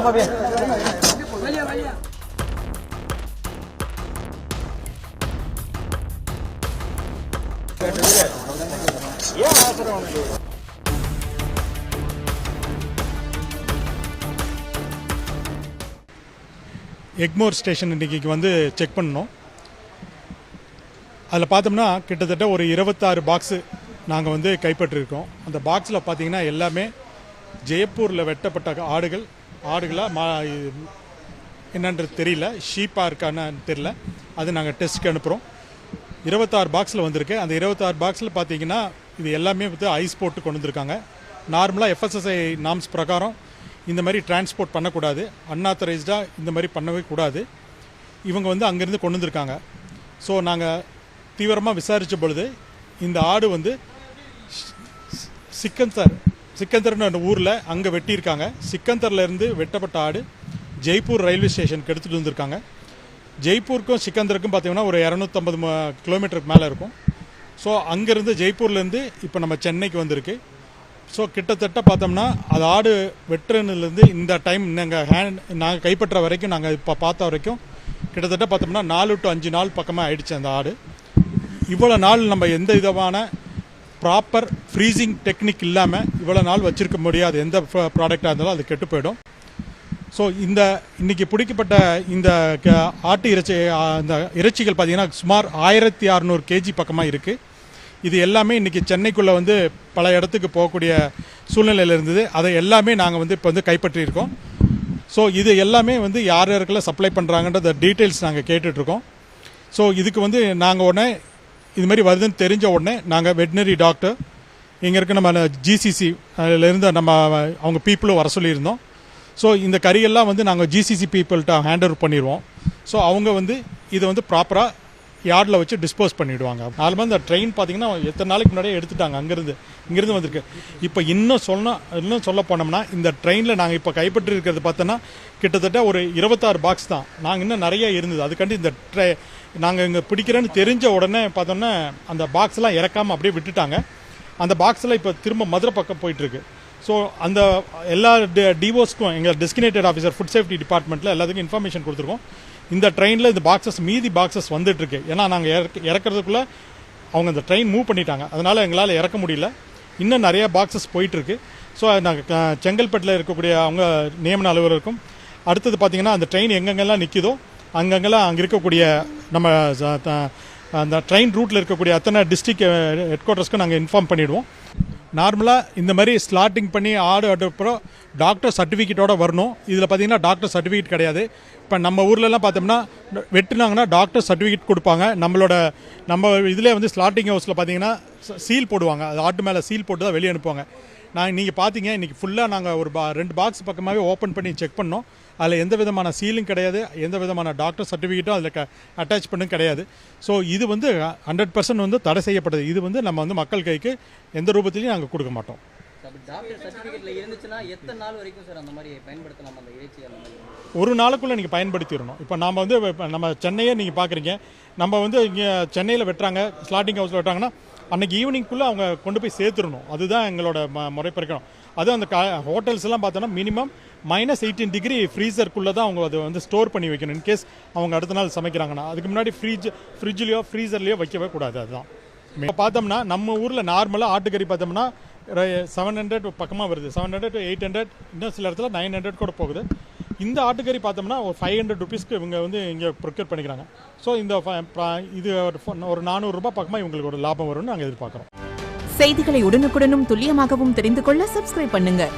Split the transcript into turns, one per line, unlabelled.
வா Bobby
Egmore station இன்றைக்கி வந்து செக் பண்ணோம் அதில் பார்த்தோம்னா கிட்டத்தட்ட ஒரு இருபத்தாறு பாக்ஸு நாங்கள் வந்து கைப்பற்றிருக்கோம். அந்த பாக்ஸில் பார்த்தீங்கன்னா எல்லாமே ஜெயப்பூரில் வெட்டப்பட்ட ஆடுகள் ஆடுகளாக மா என்னன்றது தெரியல. ஷீப்பாக இருக்கான்னு தெரியல. அது நாங்கள் டெஸ்ட்டுக்கு அனுப்புகிறோம் இருபத்தாறு பாக்ஸில் வந்திருக்கு. அந்த இருபத்தாறு பாக்ஸில் பார்த்தீங்கன்னா இது எல்லாமே வந்து ஐஸ் போட்டு கொண்டு வந்திருக்காங்க. நார்மலாக எஃப்எஸ்எஸ்ஐ நாம்ஸ் பிரகாரம் இந்த மாதிரி டிரான்ஸ்போர்ட் பண்ணக்கூடாது. அன்ஆத்தரைஸ்டாக இந்த மாதிரி பண்ணவே கூடாது. இவங்க வந்து அங்கேருந்து கொண்டு வந்திருக்காங்க. ஸோ நாங்கள் தீவிரமாக விசாரித்த பொழுது இந்த ஆடு வந்து சிக்கன் சார் சிக்கந்தர்னு ஊரில் அங்கே வெட்டியிருக்காங்க. சிக்கந்தர்லேருந்து வெட்டப்பட்ட ஆடு ஜெய்ப்பூர் ரயில்வே ஸ்டேஷனுக்கு எடுத்துகிட்டு வந்திருக்காங்க. ஜெய்ப்பூருக்கும் சிக்கந்தருக்கும் பார்த்தீங்கன்னா ஒரு இரநூத்தம்பது கிலோமீட்டருக்கு மேலே இருக்கும். ஸோ அங்கேருந்து ஜெய்ப்பூர்லேருந்து இப்போ நம்ம சென்னைக்கு வந்திருக்கு. ஸோ கிட்டத்தட்ட பார்த்தோம்னா அது ஆடு வெட்டுறதுலேருந்து இந்த டைம் நாங்கள் ஹேண்ட் நாங்கள் கைப்பற்ற வரைக்கும் நாங்கள் இப்போ பார்த்த வரைக்கும் கிட்டத்தட்ட பார்த்தோம்னா நாலு டு அஞ்சு நாள் பக்கமாக ஆயிடுச்சு அந்த ஆடு. இவ்வளோ நாள் நம்ம எந்த விதமான ப்ராப்பர் ஃப்ரீசிங் டெக்னிக் இல்லாமல் இவ்வளோ நாள் வச்சிருக்க முடியாது. எந்த ப்ராடக்டாக இருந்தாலும் அது கெட்டு போயிடும். ஸோ இந்த இன்றைக்கி பிடிக்கப்பட்ட இந்த க- ஆட்டு இறைச்சி அந்த இந்த இறைச்சிகள் பார்த்தீங்கன்னா சுமார் ஆயிரத்தி அறநூறு கேஜி பக்கமாக இருக்குது இது எல்லாமே இன்றைக்கி சென்னைக்குள்ளே வந்து பல இடத்துக்கு போகக்கூடிய சூழ்நிலையில் இருந்தது. அதை எல்லாமே நாங்கள் வந்து இப்போ வந்து கைப்பற்றியிருக்கோம் ஸோ இது எல்லாமே வந்து யார் யாருக்கெல்லாம் சப்ளை பண்ணுறாங்கன்ற டீட்டெயில்ஸ் நாங்கள் கேட்டுட்ருக்கோம் ஸோ இதுக்கு வந்து நாங்கள் உடனே இது மாதிரி வருதுன்னு தெரிஞ்ச உடனே நாங்கள் வெட்டினரி டாக்டர் இங்கே இருக்க நம்ம ஜிசிசி இருந்து நம்ம அவங்க பீப்புளும் வர சொல்லியிருந்தோம். ஸோ இந்த கறியெல்லாம் வந்து நாங்கள் ஜிசிசி பீப்புள்கிட்ட ஹேண்ட் ஓவர் பண்ணிடுவோம் ஸோ அவங்க வந்து இதை வந்து ப்ராப்பராக யார்டில் வச்சு டிஸ்போஸ் பண்ணிவிடுவாங்க நார்மலாக இந்த ட்ரெயின் பார்த்தீங்கன்னா எத்தனை நாளைக்கு முன்னாடியே எடுத்துட்டாங்க. அங்கேருந்து இங்கேருந்து வந்திருக்கு. இப்போ இன்னும் சொன்னால் இன்னும் சொல்ல போனோம்னா இந்த ட்ரெயினில் நாங்கள் இப்போ கைப்பற்றி இருக்கிறது பார்த்தோன்னா கிட்டத்தட்ட ஒரு இருபத்தாறு பாக்ஸ் தான். நாங்கள் இன்னும் நிறைய இருந்தது. அதுக்காண்டி இந்த ட்ரெ நாங்கள் இங்கே பிடிக்கிறேன்னு தெரிஞ்ச உடனே பார்த்தோன்னா அந்த பாக்ஸ்லாம் இறக்காமல் அப்படியே விட்டுட்டாங்க. அந்த பாக்ஸில் இப்போ திரும்ப மதுரை பக்கம் போயிட்டுருக்கு ஸோ அந்த எல்லா டிவோஸ்க்கும் எங்கள் டெஸ்டினேட்டட் ஆஃபீஸர் ஃபுட் சேஃப்டி டிபார்ட்மெண்ட்டில் எல்லாத்துக்கும் இன்ஃபர்மேஷன் கொடுத்துருக்கோம். இந்த ட்ரெயினில் இந்த பாக்ஸஸ் மீதி பாக்ஸஸ் வந்துட்டுருக்கு. ஏன்னா நாங்கள் இறக்க இறக்கிறதுக்குள்ளே அவங்க அந்த ட்ரெயின் மூவ் பண்ணிட்டாங்க. அதனால் எங்களால் இறக்க முடியல. இன்னும் நிறைய பாக்ஸஸ் போயிட்டுருக்கு. ஸோ நாங்கள் செங்கல்பட்டில் இருக்கக்கூடிய அவங்க நியமன அலுவலருக்கும் அடுத்தது பார்த்தீங்கன்னா அந்த ட்ரெயின் எங்கெங்கெல்லாம் நிற்கிதோ அங்கங்கெல்லாம் அங்கே இருக்கக்கூடிய நம்ம அந்த ட்ரெயின் ரூட்டில் இருக்கக்கூடிய அத்தனை டிஸ்ட்ரிக்ட் ஹெட் eh, குவார்ட்டர்ஸ்க்கு நாங்கள் இன்ஃபார்ம் பண்ணிவிடுவோம் நார்மலாக இந்த மாதிரி ஸ்லாட்டிங் பண்ணி ஆடு அடுப்புறம். டாக்டர் சர்டிஃபிகேட்டோட வரணும். இதில் பார்த்தீங்கன்னா டாக்டர் சர்டிஃபிகேட் கிடையாது. இப்போ நம்ம ஊர்லலாம் பார்த்தோம்னா வெட்டினாங்கன்னா டாக்டர் சர்டிஃபிகேட் கொடுப்பாங்க. நம்மளோட நம்ம இதில் வந்து ஸ்லாட்டிங் ஹவுஸில் பார்த்தீங்கன்னா சீல் போடுவாங்க. அது ஆட்டு மேலே சீல் போட்டு தான் வெளியே அனுப்புவாங்க. நான் நீங்கள் பார்த்தீங்க இன்றைக்கி ஃபுல்லாக நாங்கள் ஒரு பா ரெண்டு பாக்ஸ் பக்கமாகவே ஓப்பன் பண்ணி செக் பண்ணோம். அதில் எந்த விதமான சீலும் கிடையாது எந்த விதமான டாக்டர் சர்டிஃபிகேட்டும் அதில் க அட்டாச் பண்ணும் கிடையாது. ஸோ இது வந்து ஹண்ட்ரட் பர்சன்ட் வந்து தடை செய்யப்பட்டது இது வந்து நம்ம வந்து மக்கள் கைக்கு எந்த ரூபத்திலையும் நாங்கள் கொடுக்க மாட்டோம். ஒரு நாளுக்குள்ளே நீங்கள் பயன்படுத்திடணும். இப்போ நாம் வந்து நம்ம சென்னையே நீங்கள் பார்க்குறீங்க நம்ம வந்து இங்கே சென்னையில் வெட்டுறாங்க ஸ்லாட்டிங் ஹவுஸில் வெட்டுறாங்கன்னா அன்னைக்கு ஈவினிங்குள்ளே அவங்க கொண்டு போய் சேர்த்துடணும். அதுதான் எங்களோட ம முறைப்பிறக்கணும். அதுவும் அந்த க ஹோட்டல்ஸ்லாம் பார்த்தோன்னா மினிமம் மைனஸ் எயிட்டீன் டிகிரி ஃப்ரீசருக்குள்ளே தான் அவங்க அதை வந்து ஸ்டோர் பண்ணி வைக்கணும். இன்கேஸ் அவங்க அடுத்த நாள் சமைக்கிறாங்கன்னா. அதுக்கு முன்னாடி ஃப்ரிட்ஜ் ஃப்ரிட்ஜ்லேயோ ஃப்ரீசர்லேயோ வைக்கவே கூடாது. அதுதான். இப்போ பார்த்தோம்னா நம்ம ஊரில் நார்மலாக ஆட்டுக்கறி பார்த்தோம்னா செவன் ஹண்ட்ரட் பக்கமாக வருது. Seven hundred to eight hundred இன்னும் சில இடத்துல நைன் ஹண்ட்ரட் கூட போகுது. இந்த ஆட்டுக்கறி பார்த்தோம்னா ஒரு ஃபைவ் ஹண்ட்ரட் ருபீஸ்க்கு இவங்க வந்து இங்கே ப்ரொக்யூர் பண்ணிக்கிறாங்க. ஸோ இந்த இது ஒரு ஒரு நானூறுரூபா பக்கமாக இவங்களுக்கு ஒரு லாபம் வரும்னு நாங்கள் எதிர்பார்க்குறோம்.
செய்திகளை உடனுக்குடனும் துல்லியமாகவும் தெரிந்து கொள்ள சப்ஸ்கிரைப் பண்ணுங்கள்